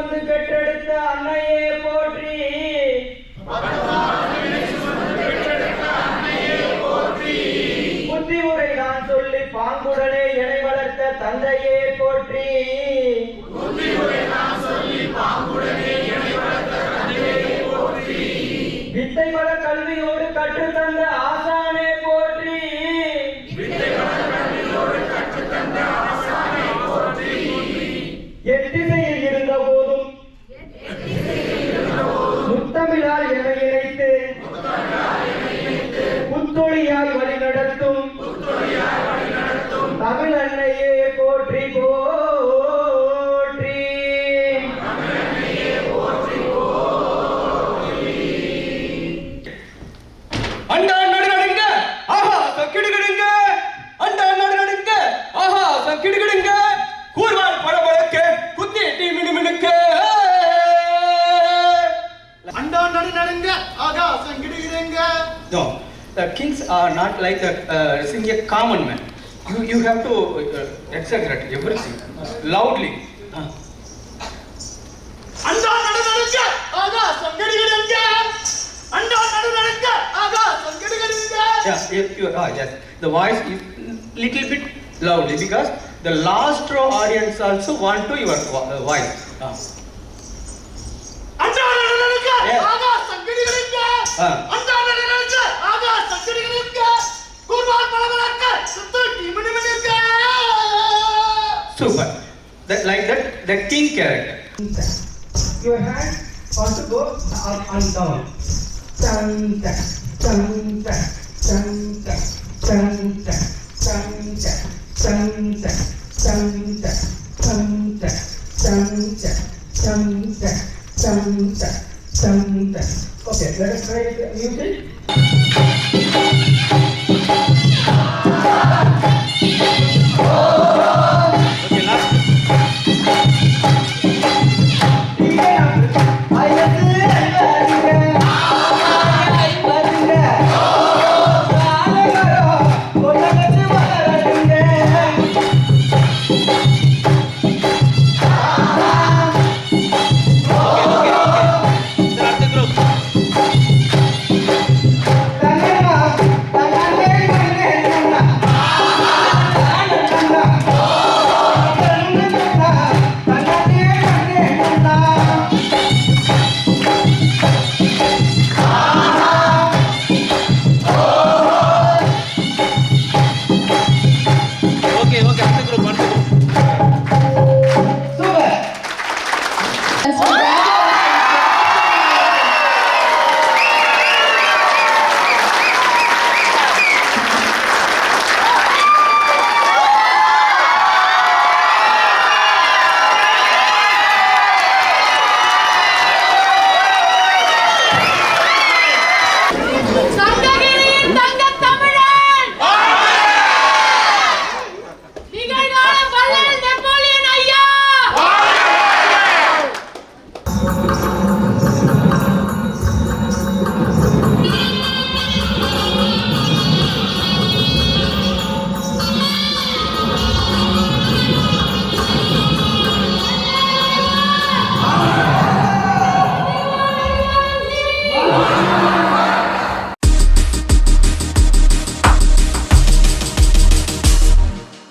சுமந்து பெற்றெடுத்த அன்னையே போற்றி. புத்தி உரை நான் சொல்லி பாங்குடனே இணை வளர்த்த தந்தையே போற்றி. No, the kings are not like the uh, sing a common man. You you have to uh, exaggerate everything loudly. Uh, அண்டா நடு நடுங்க ஆகா சங்கிடுகிறேங்க அண்டா நடு நடுங்க ஆகா சங்கிடுகிறேங்க yeah, you, you, ah, yes. The voice is little bit loudly because the last row audience also want to your vo- uh, voice. Uh, அண்டா நடு நடுங்க Yes. ஆகா Super. That, like that, that king character. Your hand also go up and down. Dun, dun, dun, dun, dun, dun, dun, dun, dun, dun, dun, dun. Santa, Santa, Okay, let us try the music.